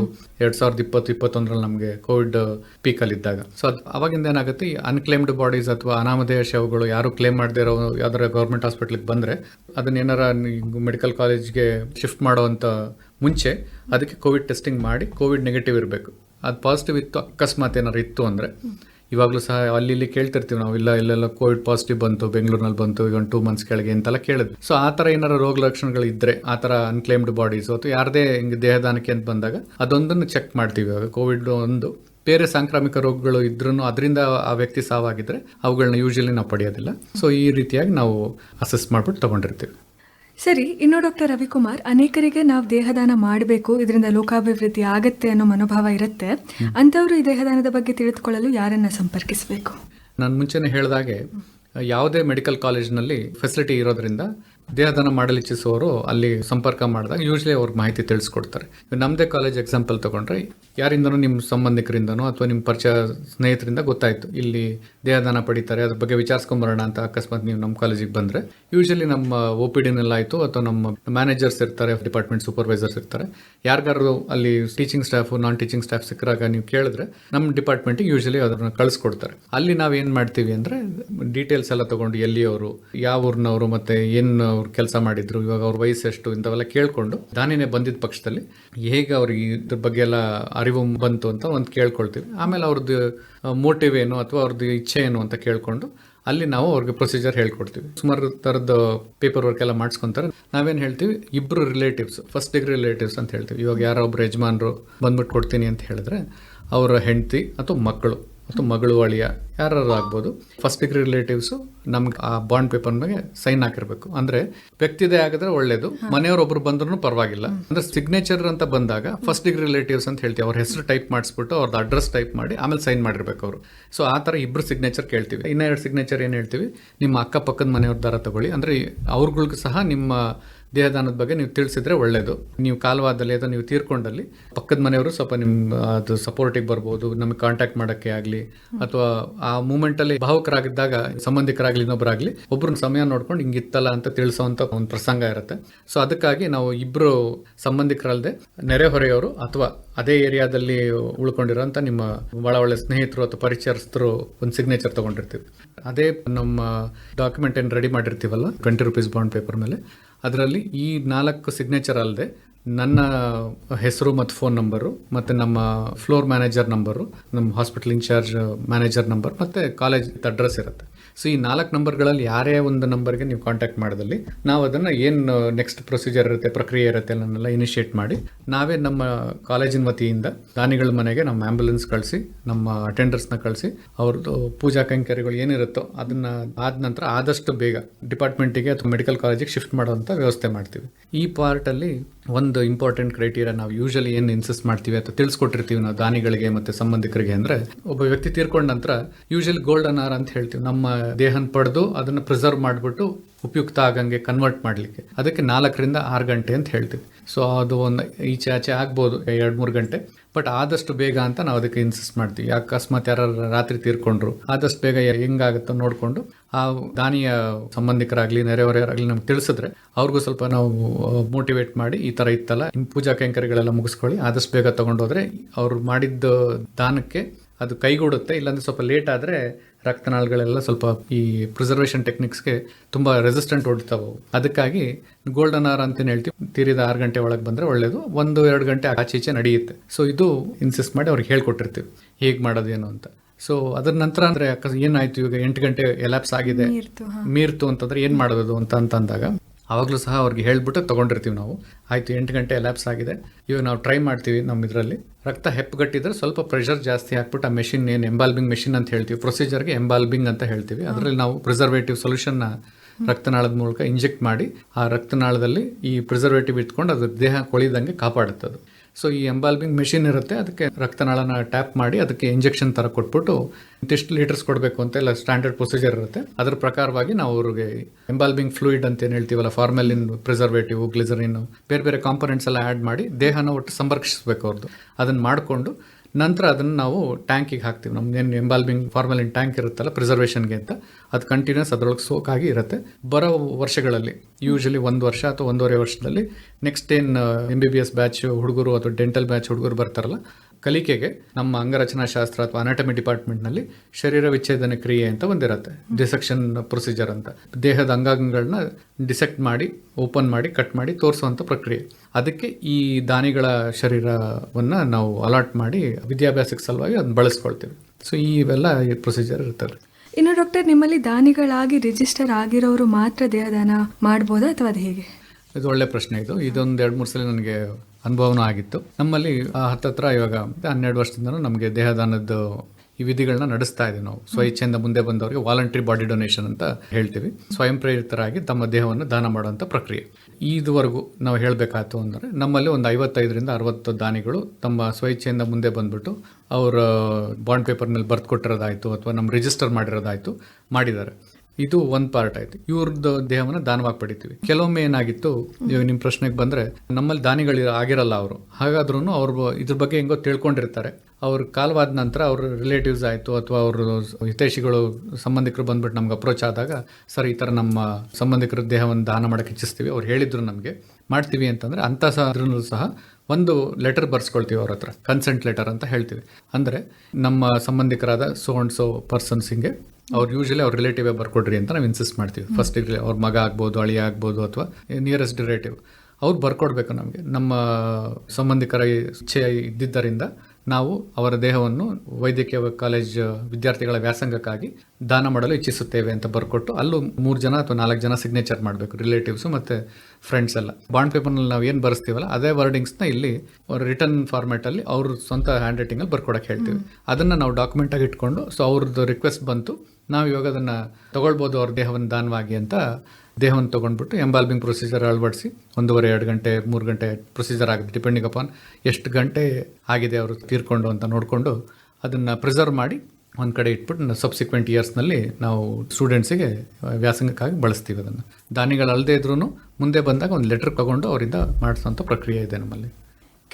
ಎರಡ್ ಸಾವಿರದ ಇಪ್ಪತ್ತು, ಇಪ್ಪತ್ತೊಂದರಲ್ಲಿ ನಮಗೆ ಕೋವಿಡ್ ಪೀಕಲ್ಲಿದ್ದಾಗ ಸೊ ಅದು ಅವಾಗಿಂದ ಏನಾಗುತ್ತೆ, ಈ ಅನ್ಕ್ಲೇಮ್ಡ್ ಬಾಡೀಸ್ ಅಥವಾ ಅನಾಮಧೇಯ ಶವಗಳು ಯಾರು ಕ್ಲೇಮ್ ಮಾಡದೇ ಇರೋ ಯಾವ್ದಾರ ಗೌರ್ಮೆಂಟ್ ಹಾಸ್ಪಿಟ್ಲಿಗೆ ಬಂದ್ರೆ ಅದನ್ನ ಏನಾರ ಮೆಡಿಕಲ್ ಕಾಲೇಜ್ಗೆ ಶಿಫ್ಟ್ ಮಾಡೋವಂಥ ಮುಂಚೆ ಅದಕ್ಕೆ ಕೋವಿಡ್ ಟೆಸ್ಟಿಂಗ್ ಮಾಡಿ ಕೋವಿಡ್ ನೆಗೆಟಿವ್ ಇರಬೇಕು. ಅದು ಪಾಸಿಟಿವ್ ಇತ್ತು, ಅಕಸ್ಮಾತ್ ಏನಾರು ಇತ್ತು ಅಂದರೆ, ಇವಾಗಲೂ ಸಹ ಅಲ್ಲಿ ಇಲ್ಲಿ ಕೇಳ್ತಿರ್ತೀವಿ ನಾವು, ಇಲ್ಲ ಇಲ್ಲೆಲ್ಲ ಕೋವಿಡ್ ಪಾಸಿಟಿವ್ ಬಂತು, ಬೆಂಗಳೂರಿನಲ್ಲಿ ಬಂತು, ಈಗ ಒಂದು ಟೂ ಮಂತ್ಸ್ ಕೆಳಗೆ ಅಂತೆಲ್ಲ ಕೇಳಿದ್ವಿ. ಸೊ ಆ ಥರ ಏನಾರು ರೋಗ ಲಕ್ಷಣಗಳು ಇದ್ದರೆ ಆ ಥರ ಅನ್ಕ್ಲೇಮ್ಡ್ ಬಾಡೀಸ್ ಅಥವಾ ಯಾರದೇ ಹಿಂಗೆ ದೇಹದಾನಕ್ಕೆ ಅಂತ ಬಂದಾಗ, ಅದೊಂದನ್ನು ಚೆಕ್ ಮಾಡ್ತೀವಿ ಇವಾಗ. ಕೋವಿಡ್ ಒಂದು, ಬೇರೆ ಸಾಂಕ್ರಾಮಿಕ ರೋಗಗಳು ಇದ್ರೂ ಅದರಿಂದ ಆ ವ್ಯಕ್ತಿ ಸಾವಾಗಿದ್ದರೆ ಅವುಗಳನ್ನ ಯೂಶಲಿ ನಾವು ಪಡೆಯೋದಿಲ್ಲ. ಸೊ ಈ ರೀತಿಯಾಗಿ ನಾವು ಅಸೆಸ್ ಮಾಡ್ಬಿಟ್ಟು ತಗೊಂಡಿರ್ತೀವಿ. ಸರಿ ಇನ್ನು ಡಾಕ್ಟರ್ ರವಿಕುಮಾರ್ ಅನೇಕರಿಗೆ ನಾವು ದೇಹದಾನ ಮಾಡಬೇಕು ಇದರಿಂದ ಲೋಕಾಭಿವೃದ್ಧಿ ಆಗತ್ತೆ ಅನ್ನೋ ಮನೋಭಾವ ಇರುತ್ತೆ. ಅಂಥವ್ರು ಈ ದೇಹದಾನದ ಬಗ್ಗೆ ತಿಳಿದುಕೊಳ್ಳಲು ಯಾರನ್ನ ಸಂಪರ್ಕಿಸಬೇಕು? ನಾನು ಮುಂಚೆನೆ ಹೇಳಿದಾಗೆ ಯಾವುದೇ ಮೆಡಿಕಲ್ ಕಾಲೇಜ್ನಲ್ಲಿ ಫೆಸಿಲಿಟಿ ಇರೋದ್ರಿಂದ ದೇಹದಾನ ಮಾಡಲು ಇಚ್ಛಿಸುವವರು ಅಲ್ಲಿ ಸಂಪರ್ಕ ಮಾಡಿದಾಗ ಯೂಶ್ವಲಿ ಅವ್ರಿಗೆ ಮಾಹಿತಿ ತಿಳಿಸ್ಕೊಡ್ತಾರೆ. ನಮ್ಮದೇ ಕಾಲೇಜ್ ಎಕ್ಸಾಂಪಲ್ ತಗೊಂಡ್ರೆ ಯಾರಿಂದನೂ ನಿಮ್ಮ ಸಂಬಂಧಿಕರಿಂದನೋ ಅಥವಾ ನಿಮ್ಮ ಪರಿಚಯ ಸ್ನೇಹಿತರಿಂದ ಗೊತ್ತಾಯಿತು. ಇಲ್ಲಿ ದೇಹದಾನ ಪಡಿತಾರೆ, ಅದ್ರ ಬಗ್ಗೆ ವಿಚಾರಿಸ್ಕೊಂಬರೋಣ ಅಂತ ಅಕಸ್ಮಾತ್ ನೀವು ನಮ್ಮ ಕಾಲೇಜಿಗೆ ಬಂದರೆ ಯೂಶ್ವಲಿ ನಮ್ಮ ಒ ಪಿ ಡಿನಲ್ಲಾಯಿತು ಅಥವಾ ನಮ್ಮ ಮ್ಯಾನೇಜರ್ಸ್ ಇರ್ತಾರೆ ಡಿಪಾರ್ಟ್ಮೆಂಟ್ ಸೂಪರ್ವೈಸರ್ಸ್ ಇರ್ತಾರೆ. ಯಾರಿಗಾರು ಅಲ್ಲಿ teaching staff non teaching staff ಸಿಕ್ಕರಾಗ ನೀವು ಕೇಳಿದ್ರೆ ನಮ್ಮ ಡಿಪಾರ್ಟ್ಮೆಂಟಿಗೆ ಯೂಶ್ವಲಿ ಅದನ್ನ ಕಳಿಸ್ಕೊಡ್ತಾರೆ. ಅಲ್ಲಿ ನಾವು ಏನು ಮಾಡ್ತೀವಿ ಅಂದರೆ ಡೀಟೇಲ್ಸ್ ಎಲ್ಲ ತಗೊಂಡು ಎಲ್ಲಿಯವರು ಯಾವ ಊರಿನವರು ಮತ್ತೆ ಏನು ಅವ್ರು ಕೆಲಸ ಮಾಡಿದ್ರು, ಇವಾಗ ಅವ್ರ ವಯಸ್ಸು ಎಷ್ಟು ಇಂಥವೆಲ್ಲ ಕೇಳ್ಕೊಂಡು ದಾನಿನೇ ಬಂದಿದ್ದ ಪಕ್ಷದಲ್ಲಿ ಹೇಗೆ ಅವ್ರಿಗೆ ಇದ್ರ ಬಗ್ಗೆ ಎಲ್ಲ ಅರಿವು ಬಂತು ಅಂತ ಒಂದು ಕೇಳ್ಕೊಳ್ತೀವಿ. ಆಮೇಲೆ ಅವ್ರದ್ದು ಮೋಟಿವ್ ಏನು ಅಥವಾ ಅವ್ರದ್ದು ಇಚ್ಛೆ ಏನು ಅಂತ ಕೇಳ್ಕೊಂಡು ಅಲ್ಲಿ ನಾವು ಅವ್ರಿಗೆ ಪ್ರೊಸೀಜರ್ ಹೇಳ್ಕೊಡ್ತೀವಿ. ಸುಮಾರು ಥರದ ಪೇಪರ್ ವರ್ಕ್ ಎಲ್ಲ ಮಾಡಿಸ್ಕೊಂತಾರೆ. ನಾವೇನು ಹೇಳ್ತೀವಿ? ಇಬ್ಬರು ರಿಲೇಟಿವ್ಸ್ ಫಸ್ಟ್ ಡಿಗ್ರಿ ರಿಲೇಟಿವ್ಸ್ ಅಂತ ಹೇಳ್ತೀವಿ. ಇವಾಗ ಯಾರೋ ಒಬ್ರು ಯಜಮಾನರು ಬಂದ್ಬಿಟ್ಟು ಕೊಡ್ತೀನಿ ಅಂತ ಹೇಳಿದ್ರೆ, ಅವರ ಹೆಂಡತಿ ಅಥವಾ ಮಕ್ಕಳು ಅಥವಾ ಮಗಳು ಅಳಿಯ ಯಾರು ಆಗ್ಬೋದು ಫಸ್ಟ್ ಡಿಗ್ರಿ ರಿಲೇಟಿವ್ಸು ನಮ್ಗೆ ಆ ಬಾಂಡ್ ಪೇಪರ್ ಮೇಲೆ ಸೈನ್ ಹಾಕಿರ್ಬೇಕು. ಅಂದ್ರೆ ವ್ಯಕ್ತಿದೇ ಆಗಿದ್ರೆ ಒಳ್ಳೇದು ಮನೆಯವ್ರೊಬ್ರು ಬಂದ್ರೂ ಪರವಾಗಿಲ್ಲ. ಅಂದ್ರೆ ಸಿಗ್ನೇಚರ್ ಅಂತ ಬಂದಾಗ ಫಸ್ಟ್ ಡಿಗ್ರಿ ರಿಲೇಟಿವ್ಸ್ ಅಂತ ಹೇಳ್ತೀವಿ ಅವ್ರ ಹೆಸರು ಟೈಪ್ ಮಾಡಿಸ್ಬಿಟ್ಟು ಅವ್ರದ್ದು ಅಡ್ರೆಸ್ ಟೈಪ್ ಮಾಡಿ ಆಮೇಲೆ ಸೈನ್ ಮಾಡಿರ್ಬೇಕು ಅವರು. ಸೊ ಆ ಥರ ಇಬ್ರು ಸಿಗ್ನೇಚರ್ ಕೇಳ್ತೀವಿ. ಇನ್ನ ಎರಡು ಸಿಗ್ನೇಚರ್ ಏನು ಹೇಳ್ತೀವಿ ನಿಮ್ಮ ಅಕ್ಕಪಕ್ಕದ ಮನೆಯವ್ರ ದಾರ ತಗೊಳ್ಳಿ. ಅಂದ್ರೆ ಅವ್ರಗಳಿಗೂ ಸಹ ನಿಮ್ಮ ದೇಹದಾನದ ಬಗ್ಗೆ ನೀವು ತಿಳಿಸಿದ್ರೆ ಒಳ್ಳೇದು. ನೀವು ಕಾಲವಾದಲ್ಲಿ ಅಥವಾ ನೀವು ತೀರ್ಕೊಂಡಲ್ಲಿ ಪಕ್ಕದ ಮನೆಯವರು ಸ್ವಲ್ಪ ನಿಮ್ಮ ಅದು ಸಪೋರ್ಟಿಗೆ ಬರ್ಬೋದು, ನಮಗೆ ಕಾಂಟ್ಯಾಕ್ಟ್ ಮಾಡೋಕ್ಕೆ ಆಗಲಿ, ಅಥವಾ ಆ ಮೂಮೆಂಟಲ್ಲಿ ಭಾವುಕರಾಗಿದ್ದಾಗ, ಸಂಬಂಧಿಕರಾಗಲಿ ಇನ್ನೊಬ್ಬರಾಗಲಿ ಒಬ್ರನ್ನ ಸಮಯ ನೋಡ್ಕೊಂಡು ಹಿಂಗಿತ್ತಲ್ಲ ಅಂತ ತಿಳಿಸೋವಂಥ ಒಂದು ಪ್ರಸಂಗ ಇರುತ್ತೆ. ಸೊ ಅದಕ್ಕಾಗಿ ನಾವು ಇಬ್ಬರು ಸಂಬಂಧಿಕರಲ್ಲದೆ ನೆರೆಹೊರೆಯವರು ಅಥವಾ ಅದೇ ಏರಿಯಾದಲ್ಲಿ ಉಳ್ಕೊಂಡಿರೋಂಥ ನಿಮ್ಮ ಭಾಳ ಒಳ್ಳೆ ಸ್ನೇಹಿತರು ಅಥವಾ ಪರಿಚಯಸ್ಥರು ಒಂದು ಸಿಗ್ನೇಚರ್ ತೊಗೊಂಡಿರ್ತೀವಿ. ಅದೇ ನಮ್ಮ ಡಾಕ್ಯುಮೆಂಟ್ ಏನು ರೆಡಿ ಮಾಡಿರ್ತೀವಲ್ಲ ಟ್ವೆಂಟಿ ರುಪೀಸ್ ಬಾಂಡ್ ಪೇಪರ್ ಮೇಲೆ ಅದರಲ್ಲಿ ಈ ನಾಲ್ಕು ಸಿಗ್ನೇಚರ್ ಅಲ್ಲದೆ ನನ್ನ ಹೆಸರು ಮತ್ತು ಫೋನ್ ನಂಬರು ಮತ್ತು ನಮ್ಮ ಫ್ಲೋರ್ ಮ್ಯಾನೇಜರ್ ನಂಬರು ನಮ್ಮ ಹಾಸ್ಪಿಟಲ್ ಇನ್ಚಾರ್ಜ್ ಮ್ಯಾನೇಜರ್ ನಂಬರ್ ಮತ್ತು ಕಾಲೇಜ್ ಅಡ್ರೆಸ್ ಇರುತ್ತೆ. ಸೊ ಈ ನಾಲ್ಕು ನಂಬರ್ಗಳಲ್ಲಿ ಯಾರೇ ಒಂದು ನಂಬರ್ಗೆ ನೀವು ಕಾಂಟ್ಯಾಕ್ಟ್ ಮಾಡಿದಲ್ಲಿ ನಾವು ಅದನ್ನು ಏನು ನೆಕ್ಸ್ಟ್ ಪ್ರೊಸೀಜರ್ ಇರುತ್ತೆ, ಪ್ರಕ್ರಿಯೆ ಇರುತ್ತೆ ಅನ್ನೆಲ್ಲ ಇನಿಷಿಯೇಟ್ ಮಾಡಿ ನಾವೇ ನಮ್ಮ ಕಾಲೇಜಿನ ವತಿಯಿಂದ ದಾನಿಗಳ ಮನೆಗೆ ನಮ್ಮ ಆ್ಯಂಬುಲೆನ್ಸ್ ಕಳಿಸಿ, ನಮ್ಮ ಅಟೆಂಡರ್ಸ್ನ ಕಳಿಸಿ ಅವ್ರದ್ದು ಪೂಜಾ ಕೈಂಕರ್ಯಗಳು ಏನಿರುತ್ತೋ ಅದನ್ನು ಆದ ನಂತರ ಆದಷ್ಟು ಬೇಗ ಡಿಪಾರ್ಟ್ಮೆಂಟಿಗೆ ಅಥವಾ ಮೆಡಿಕಲ್ ಕಾಲೇಜಿಗೆ ಶಿಫ್ಟ್ ಮಾಡುವಂಥ ವ್ಯವಸ್ಥೆ ಮಾಡ್ತೀವಿ. ಈ ಪಾರ್ಟಲ್ಲಿ ಒಂದು ಇಂಪಾರ್ಟೆಂಟ್ ಕ್ರೈಟೀರಿಯಾ ನಾವು ಯೂಶಲಿ ಏನು ಇನ್ಸಿಸ್ಟ್ ಮಾಡ್ತೀವಿ ಅಥವಾ ತಿಳಿಸ್ಕೊಟ್ಟಿರ್ತೀವಿ ನಾವು ದಾನಿಗಳಿಗೆ ಮತ್ತು ಸಂಬಂಧಿಕರಿಗೆ ಅಂದರೆ, ಒಬ್ಬ ವ್ಯಕ್ತಿ ತೀರ್ಕೊಂಡ ನಂತರ ಯೂಶಲಿ ಗೋಲ್ಡನ್ ಆರ್ ಅಂತ ಹೇಳ್ತೀವಿ. ನಮ್ಮ ದೇಹನ ಪಡೆದು ಅದನ್ನು ಪ್ರಿಸರ್ವ್ ಮಾಡಿಬಿಟ್ಟು ಉಪಯುಕ್ತ ಆಗಂಗೆ ಕನ್ವರ್ಟ್ ಮಾಡಲಿಕ್ಕೆ. ಅದಕ್ಕೆ ನಾಲ್ಕರಿಂದ ಆರು ಗಂಟೆ ಅಂತ ಹೇಳ್ತೀವಿ. ಸೊ ಅದು ಒಂದು ಈಚೆ ಆಚೆ ಆಗ್ಬೋದು, ಎರಡು ಮೂರು ಗಂಟೆ. ಬಟ್ ಆದಷ್ಟು ಬೇಗ ಅಂತ ನಾವು ಅದಕ್ಕೆ ಇನ್ಸಿಸ್ಟ್ ಮಾಡ್ತೀವಿ. ಅಕಸ್ಮಾತ್ ಯಾರು ರಾತ್ರಿ ತೀರ್ಕೊಂಡ್ರು, ಆದಷ್ಟು ಬೇಗ ಹೆಂಗಾಗುತ್ತೋ ನೋಡಿಕೊಂಡು, ಆ ದಾನಿಯ ಸಂಬಂಧಿಕರಾಗಲಿ, ನೆರೆಹೊರೆಯವರಾಗಲಿ ನಮ್ಗೆ ತಿಳಿಸಿದ್ರೆ, ಅವ್ರಿಗೂ ಸ್ವಲ್ಪ ನಾವು ಮೋಟಿವೇಟ್ ಮಾಡಿ ಈ ಥರ ಇತ್ತಲ್ಲ ನಿಮ್ಮ ಪೂಜಾ ಕೈಂಕರ್ಯಗಳೆಲ್ಲ ಮುಗಿಸ್ಕೊಳ್ಳಿ, ಆದಷ್ಟು ಬೇಗ ತೊಗೊಂಡೋದ್ರೆ ಅವ್ರು ಮಾಡಿದ್ದ ದಾನಕ್ಕೆ ಅದು ಕೈಗೂಡುತ್ತೆ. ಇಲ್ಲಾಂದ್ರೆ ಸ್ವಲ್ಪ ಲೇಟ್ ಆದರೆ ರಕ್ತನಾಳಗಳೆಲ್ಲ ಸ್ವಲ್ಪ ಈ ಪ್ರಿಸರ್ವೇಷನ್ ಟೆಕ್ನಿಕ್ಸ್ಗೆ ತುಂಬ ರೆಸಿಸ್ಟೆಂಟ್ ಹೊಡಿತಾವೆ. ಅದಕ್ಕಾಗಿ ಗೋಲ್ಡನ್ ಆರ್ ಅಂತ ಹೇಳ್ತೀವಿ ತೀರಿದ ಆರು ಗಂಟೆ ಒಳಗೆ ಬಂದರೆ ಒಳ್ಳೆಯದು ಒಂದು ಎರಡು ಗಂಟೆ ಆಚೆ ಈಚೆ ನಡೆಯುತ್ತೆ. ಸೊ ಇದು ಇನ್ಸಿಸ್ಟ್ ಮಾಡಿ ಅವ್ರಿಗೆ ಹೇಳ್ಕೊಟ್ಟಿರ್ತೀವಿ ಹೇಗೆ ಮಾಡೋದೇನು ಅಂತ. ಸೊ ಅದ್ರ ನಂತರ ಅಂದರೆ ಏನಾಯ್ತು ಈಗ ಎಂಟು ಗಂಟೆ ಎಲಾಪ್ಸ್ ಆಗಿದೆ ಮೀರ್ತು, ಮೀರ್ತು ಅಂತಂದ್ರೆ ಏನು ಮಾಡೋದು ಅಂತ ಅಂತ ಅಂದಾಗ ಆವಾಗಲೂ ಸಹ ಅವ್ರಿಗೆ ಹೇಳ್ಬಿಟ್ಟು ತೊಗೊಂಡಿರ್ತೀವಿ ನಾವು. ಆಯಿತು, ಎಂಟು ಗಂಟೆ ಎಲಾಪ್ಸ್ ಆಗಿದೆ. ಇವಾಗ ನಾವು ಟ್ರೈ ಮಾಡ್ತೀವಿ ನಮ್ಮ ಇದರಲ್ಲಿ. ರಕ್ತ ಹೆಪ್ಪುಗಟ್ಟಿದ್ರೆ ಸ್ವಲ್ಪ ಪ್ರೆಷರ್ ಜಾಸ್ತಿ ಹಾಕ್ಬಿಟ್ಟು ಆ ಮೆಷಿನ್ ಏನು ಎಂಬಾಲ್ಬಿಂಗ್ ಮೆಷಿನ್ ಅಂತ ಹೇಳ್ತೀವಿ. ಪ್ರೊಸೀಜರ್ಗೆ ಎಂಬಾಲ್ಬಿಂಗ್ ಅಂತ ಹೇಳ್ತೀವಿ. ಅದರಲ್ಲಿ ನಾವು ಪ್ರಿಸರ್ವೇಟಿವ್ ಸೊಲ್ಯೂಷನ್ನ ರಕ್ತನಾಳದ ಮೂಲಕ ಇಂಜೆಕ್ಟ್ ಮಾಡಿ ಆ ರಕ್ತನಾಳದಲ್ಲಿ ಈ ಪ್ರಿಸರ್ವೇಟಿವ್ ಇಟ್ಕೊಂಡು ಅದು ದೇಹ ಕೊಳಿದಂಗೆ ಕಾಪಾಡುತ್ತೆ ಅದು ಸೊ ಈ ಎಂಬಾಲ್ಬಿಂಗ್ ಮೆಷಿನ್ ಇರುತ್ತೆ. ಅದಕ್ಕೆ ರಕ್ತನಾಳನ ಟ್ಯಾಪ್ ಮಾಡಿ ಅದಕ್ಕೆ ಇಂಜೆಕ್ಷನ್ ಥರ ಕೊಟ್ಬಿಟ್ಟು ಇಂತಿಷ್ಟು ಲೀಟರ್ಸ್ ಕೊಡಬೇಕು ಅಂತ ಎಲ್ಲ ಸ್ಟ್ಯಾಂಡರ್ಡ್ ಪ್ರೊಸೀಜರ್ ಇರುತ್ತೆ. ಅದರ ಪ್ರಕಾರವಾಗಿ ನಾವು ಅವ್ರಿಗೆ ಎಂಬಾಲ್ಬಿಂಗ್ ಫ್ಲೂಯಿಡ್ ಅಂತ ಏನು ಹೇಳ್ತೀವಲ್ಲ ಫಾರ್ಮೆಲಿನ್ ಪ್ರಿಸರ್ವೇಟಿವ್ ಗ್ಲಿಸರಿನ್ ಬೇರೆ ಬೇರೆ ಕಾಂಪೊನೆಂಟ್ಸ್ ಎಲ್ಲ ಆ್ಯಡ್ ಮಾಡಿ ದೇಹನ ಒಟ್ಟು ಸಂಪರ್ಕಿಸಬೇಕು ಅವ್ರದ್ದು ಅದನ್ನು ಮಾಡಿಕೊಂಡು ನಂತರ ಅದನ್ನು ನಾವು ಟ್ಯಾಂಕಿಗೆ ಹಾಕ್ತೀವಿ. ನಮ್ದು ಏನು ಎಂಬಾಲ್ಬಿಂಗ್ ಫಾರ್ಮಲಿನ್ ಟ್ಯಾಂಕ್ ಇರುತ್ತಲ್ಲ ಪ್ರಿಸರ್ವೇಷನ್ಗೆ ಅಂತ. ಅದು ಕಂಟಿನ್ಯೂಸ್ ಅದರೊಳಗೆ ಸೋಕಾಗಿ ಇರುತ್ತೆ. ಬರೋ ವರ್ಷಗಳಲ್ಲಿ ಯೂಶಲಿ ಒಂದು ವರ್ಷ ಅಥವಾ ಒಂದೂವರೆ ವರ್ಷದಲ್ಲಿ ನೆಕ್ಸ್ಟ್ ಏನು M B B S batch ಹುಡುಗರು ಅಥವಾ ಡೆಂಟಲ್ ಬ್ಯಾಚ್ ಹುಡುಗರು ಬರ್ತಾರಲ್ಲ ಕಲಿಕೆಗೆ ನಮ್ಮ ಅಂಗರಚನಾ ಶಾಸ್ತ್ರ ಅಥವಾ ಅನಾಟಮಿ ಡಿಪಾರ್ಟ್ಮೆಂಟ್ನಲ್ಲಿ ಶರೀರ ವಿಚ್ಛೇದನ ಕ್ರಿಯೆ ಅಂತ ಒಂದಿರುತ್ತೆ. ಡಿಸೆಕ್ಷನ್ ಪ್ರೊಸೀಜರ್ ಅಂತ. ದೇಹದ ಅಂಗಾಂಗಗಳನ್ನ ಡಿಸೆಕ್ಟ್ ಮಾಡಿ ಓಪನ್ ಮಾಡಿ ಕಟ್ ಮಾಡಿ ತೋರಿಸುವಂಥ ಪ್ರಕ್ರಿಯೆ. ಅದಕ್ಕೆ ಈ ದಾನಿಗಳ ಶರೀರವನ್ನು ನಾವು ಅಲಾಟ್ ಮಾಡಿ ವಿದ್ಯಾಭ್ಯಾಸಕ್ಕೆ ಸಲುವಾಗಿ ಅದನ್ನ ಬಳಸ್ಕೊಳ್ತೀವಿ. ಸೊ ಇವೆಲ್ಲ ಪ್ರೊಸೀಜರ್ ಇರ್ತದೆ. ಇನ್ನು ಡಾಕ್ಟರ್ ನಿಮ್ಮಲ್ಲಿ ದಾನಿಗಳಾಗಿ ರಿಜಿಸ್ಟರ್ ಆಗಿರೋರು ಮಾತ್ರ ದೇಹದಾನ ಮಾಡ್ಬೋದಾ ಅಥವಾ ಅದು ಹೇಗೆ? ಇದು ಒಳ್ಳೆ ಪ್ರಶ್ನೆ ಇದು. ಇದೊಂದು ಎರಡು ಮೂರು ಸಲ ನನಗೆ ಅನುಭವನೂ ಆಗಿತ್ತು ನಮ್ಮಲ್ಲಿ ಹತ್ತತ್ರ ಇವಾಗ ಹನ್ನೆರಡು ವರ್ಷದಿಂದ ನಮಗೆ ದೇಹದಾನದ ಈ ವಿಧಿಗಳನ್ನ ನಡೆಸ್ತಾ ಇದ್ದೀವಿ ನಾವು. ಸ್ವಇಚ್ಛೆಯಿಂದ ಮುಂದೆ ಬಂದವರಿಗೆ ವಾಲಂಟ್ರಿ ಬಾಡಿ ಡೊನೇಷನ್ ಅಂತ ಹೇಳ್ತೀವಿ. ಸ್ವಯಂ ಪ್ರೇರಿತರಾಗಿ ತಮ್ಮ ದೇಹವನ್ನು ದಾನ ಮಾಡುವಂಥ ಪ್ರಕ್ರಿಯೆ. ಇದುವರೆಗೂ ನಾವು ಹೇಳಬೇಕಾಯ್ತು ಅಂದರೆ ನಮ್ಮಲ್ಲಿ ಒಂದು ಐವತ್ತೈದರಿಂದ ಅರವತ್ತು ದಾನಿಗಳು ತಮ್ಮ ಸ್ವಇಚ್ಛೆಯಿಂದ ಮುಂದೆ ಬಂದ್ಬಿಟ್ಟು ಅವರ ಬಾಂಡ್ ಪೇಪರ್ ಮೇಲೆ ಬರ್ದು ಕೊಟ್ಟಿರೋದಾಯಿತು ಅಥವಾ ನಮ್ಮ ರಿಜಿಸ್ಟರ್ ಮಾಡಿರೋದಾಯಿತು ಮಾಡಿದ್ದಾರೆ. ಇದು ಒಂದು ಪಾರ್ಟ್ ಆಯ್ತು. ಇವ್ರದ್ದು ದೇಹವನ್ನು ದಾನವಾಗಿ ಪಡಿತೀವಿ. ಕೆಲವೊಮ್ಮೆ ಏನಾಗಿತ್ತು ಇವಾಗ ನಿಮ್ಮ ಪ್ರಶ್ನೆಗೆ ಬಂದ್ರೆ, ನಮ್ಮಲ್ಲಿ ದಾನಿಗಳು ಆಗಿರಲ್ಲ ಅವರು. ಹಾಗಾದ್ರೂ ಅವ್ರ ಇದ್ರ ಬಗ್ಗೆ ಹೆಂಗೋ ತಿಳ್ಕೊಂಡಿರ್ತಾರೆ. ಅವ್ರ ಕಾಲವಾದ ನಂತರ ಅವ್ರ ರಿಲೇಟಿವ್ಸ್ ಆಯಿತು, ಅಥವಾ ಅವ್ರ ಹಿತೈಷಿಗಳು, ಸಂಬಂಧಿಕರು ಬಂದ್ಬಿಟ್ಟು ನಮ್ಗೆ ಅಪ್ರೋಚ್ ಆದಾಗ, ಸರ್, ಈ ಥರ ನಮ್ಮ ಸಂಬಂಧಿಕರ ದೇಹವನ್ನು ದಾನ ಮಾಡಕ್ಕೆ ಇಚ್ಛಿಸ್ತೀವಿ, ಅವ್ರು ಹೇಳಿದ್ರು ನಮಗೆ. ಮಾಡ್ತೀವಿ ಅಂತಂದರೆ ಅಂಥ ಸಹ ಸಹ ಒಂದು ಲೆಟರ್ ಬರ್ಸ್ಕೊಳ್ತೀವಿ ಅವ್ರ ಹತ್ರ. ಕನ್ಸೆಂಟ್ ಲೆಟರ್ ಅಂತ ಹೇಳ್ತೀವಿ. ಅಂದರೆ, ನಮ್ಮ ಸಂಬಂಧಿಕರಾದ ಸೋ ಅಂಡ್ ಸೋ ಪರ್ಸನ್ಸಿಂಗೆ ಅವ್ರು ಯೂಶಲಿ ಅವ್ರ ರಿಲೇಟಿವೇ ಬರ್ಕೊಡ್ರಿ ಅಂತ ನಾವು ಇನ್ಸಿಸ್ಟ್ ಮಾಡ್ತೀವಿ. ಫಸ್ಟ್ ಅವ್ರ ಮಗ ಆಗ್ಬೋದು ಅಳಿ ಆಗ್ಬೋದು ಅಥವಾ ನಿಯರೆಸ್ಟ್ ರಿಲೇಟಿವ್ ಅವ್ರು ಬರ್ಕೊಡ್ಬೇಕು ನಮಗೆ. ನಮ್ಮ ಸಂಬಂಧಿಕರ ಇಚ್ಛೆ ಇದ್ದಿದ್ದರಿಂದ ನಾವು ಅವರ ದೇಹವನ್ನು ವೈದ್ಯಕೀಯ ಕಾಲೇಜ್ ವಿದ್ಯಾರ್ಥಿಗಳ ವ್ಯಾಸಂಗಕ್ಕಾಗಿ ದಾನ ಮಾಡಲು ಇಚ್ಛಿಸುತ್ತೇವೆ ಅಂತ ಬರ್ಕೊಟ್ಟು ಅಲ್ಲೂ ಮೂರು ಜನ ಅಥವಾ ನಾಲ್ಕು ಜನ ಸಿಗ್ನೇಚರ್ ಮಾಡಬೇಕು ರಿಲೇಟಿವ್ಸು ಮತ್ತು ಫ್ರೆಂಡ್ಸ್ ಎಲ್ಲ. ಬಾಂಡ್ ಪೇಪರ್ನಲ್ಲಿ ನಾವು ಏನು ಬರೆಸ್ತೀವಲ್ಲ ಅದೇ ವರ್ಡಿಂಗ್ಸ್ನ ಇಲ್ಲಿ ರಿಟರ್ನ್ ಫಾರ್ಮೆಟಲ್ಲಿ ಅವ್ರ ಸ್ವಂತ ಹ್ಯಾಂಡ್ ರೈಟಿಂಗಲ್ಲಿ ಬರ್ಕೊಡಕ್ಕೆ ಹೇಳ್ತೀವಿ. ಅದನ್ನು ನಾವು ಡಾಕ್ಯುಮೆಂಟಾಗಿ ಇಟ್ಕೊಂಡು ಸೊ ಅವ್ರದ್ದು ರಿಕ್ವೆಸ್ಟ್ ಬಂತು ನಾವು ಇವಾಗ ಅದನ್ನು ತಗೊಳ್ಬೋದು ಅವ್ರ ದೇಹವನ್ನು ದಾನವಾಗಿ ಅಂತ ದೇಹವನ್ನು ತೊಗೊಂಡ್ಬಿಟ್ಟು ಎಂಬಾಲ್ಬಿಂಗ್ ಪ್ರೊಸೀಜರ್ ಅಳವಡಿಸಿ ಒಂದೂವರೆ, ಎರಡು ಗಂಟೆ, ಮೂರು ಗಂಟೆ ಪ್ರೊಸೀಜರ್ ಆಗುತ್ತೆ ಡಿಪೆಂಡಿಂಗ್ ಅಪಾನ್ ಎಷ್ಟು ಗಂಟೆ ಆಗಿದೆ ಅವರು ತೀರ್ಕೊಂಡು ಅಂತ ನೋಡಿಕೊಂಡು ಅದನ್ನು ಪ್ರಿಸರ್ವ್ ಮಾಡಿ ಒಂದು ಕಡೆ ಇಟ್ಬಿಟ್ಟು ಸಬ್ಸಿಕ್ವೆಂಟ್ ಇಯರ್ಸ್ನಲ್ಲಿ ನಾವು ಸ್ಟೂಡೆಂಟ್ಸಿಗೆ ವ್ಯಾಸಂಗಕ್ಕಾಗಿ ಬಳಸ್ತೀವಿ ಅದನ್ನು. ದಾನಿಗಳಲ್ಲದೆ ಇದ್ರೂ ಮುಂದೆ ಬಂದಾಗ ಒಂದು ಲೆಟರ್ ತಗೊಂಡು ಅವರಿಂದ ಮಾಡಿಸೋಂಥ ಪ್ರಕ್ರಿಯೆ ಇದೆ ನಮ್ಮಲ್ಲಿ.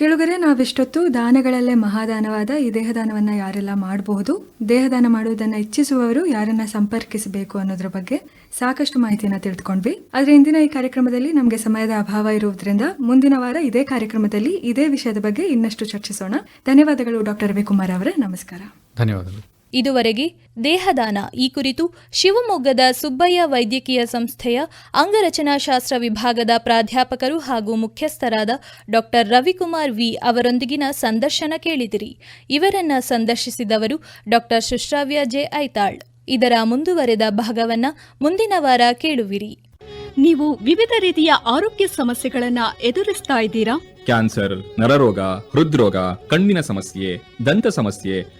ಕೆಳಗರೆ, ನಾವಿಷ್ಟೊತ್ತು ದಾನಗಳಲ್ಲೇ ಮಹಾದಾನವಾದ ಈ ದೇಹದಾನವನ್ನು ಯಾರೆಲ್ಲ ಮಾಡಬಹುದು, ದೇಹದಾನ ಮಾಡುವುದನ್ನು ಇಚ್ಛಿಸುವವರು ಯಾರನ್ನ ಸಂಪರ್ಕಿಸಬೇಕು ಅನ್ನೋದ್ರ ಬಗ್ಗೆ ಸಾಕಷ್ಟು ಮಾಹಿತಿಯನ್ನು ತಿಳಿದುಕೊಂಡ್ವಿ. ಆದರೆ ಇಂದಿನ ಈ ಕಾರ್ಯಕ್ರಮದಲ್ಲಿ ನಮಗೆ ಸಮಯದ ಅಭಾವ ಇರುವುದರಿಂದ ಮುಂದಿನ ವಾರ ಇದೇ ಕಾರ್ಯಕ್ರಮದಲ್ಲಿ ಇದೇ ವಿಷಯದ ಬಗ್ಗೆ ಇನ್ನಷ್ಟು ಚರ್ಚಿಸೋಣ. ಧನ್ಯವಾದಗಳು ಡಾಕ್ಟರ್ ರವಿಕುಮಾರ್ ಅವರೇ. ನಮಸ್ಕಾರ. ಧನ್ಯವಾದಗಳು. ಇದುವರೆಗೆ ದೇಹದಾನ ಈ ಕುರಿತು ಶಿವಮೊಗ್ಗದ ಸುಬ್ಬಯ್ಯ ವೈದ್ಯಕೀಯ ಸಂಸ್ಥೆಯ ಅಂಗರಚನಾಶಾಸ್ತ್ರ ವಿಭಾಗದ ಪ್ರಾಧ್ಯಾಪಕರು ಹಾಗೂ ಮುಖ್ಯಸ್ಥರಾದ ಡಾಕ್ಟರ್ ರವಿಕುಮಾರ್ ವಿ ಅವರೊಂದಿಗಿನ ಸಂದರ್ಶನ ಕೇಳಿದಿರಿ. ಇವರನ್ನ ಸಂದರ್ಶಿಸಿದವರು ಡಾಕ್ಟರ್ ಸುಶ್ರಾವ್ಯ ಜೆ ಐತಾಳ್. ಇದರ ಮುಂದುವರೆದ ಭಾಗವನ್ನ ಮುಂದಿನ ವಾರ ಕೇಳುವಿರಿ. ನೀವು ವಿವಿಧ ರೀತಿಯ ಆರೋಗ್ಯ ಸಮಸ್ಯೆಗಳನ್ನ ಎದುರಿಸ್ತಾ ಇದ್ದೀರಾ? ಕ್ಯಾನ್ಸರ್ ನರರೋಗ ಹೃದ್ರೋಗ ಕಣ್ಣಿನ ಸಮಸ್ಯೆ ದಂತ ಸಮಸ್ಯೆ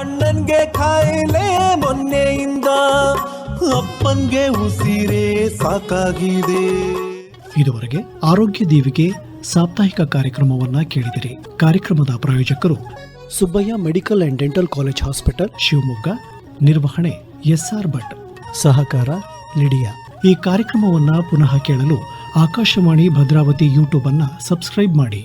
ಅಣ್ಣನ್ಗೆ ಕಾಯಿಲೆ, ಮೊನ್ನೆಯಿಂದ ಅಪ್ಪನ್ಗೆ ಉಸಿರೇ ಸಾಕಾಗಿದೆ. ಇದುವರೆಗೆ ಆರೋಗ್ಯ ದೇವಿಗೆ ಸಾಪ್ತಾಹಿಕ ಕಾರ್ಯಕ್ರಮವನ್ನ ಕೇಳಿದಿರಿ. ಕಾರ್ಯಕ್ರಮದ ಪ್ರಾಯೋಜಕರು Subbaiah medical and dental college hospital, Shivamogga. ನಿರ್ವಹಣೆ ಎಸ್ಆರ್ ಭಟ್, ಸಹಕಾರ ಲಿಡಿಯಾ. ಈ ಕಾರ್ಯಕ್ರಮವನ್ನ ಪುನಃ ಕೇಳಲು ಆಕಾಶವಾಣಿ ಭದ್ರಾವತಿ ಯೂಟ್ಯೂಬ್ ಅನ್ನ ಸಬ್ಸ್ಕ್ರೈಬ್ ಮಾಡಿ.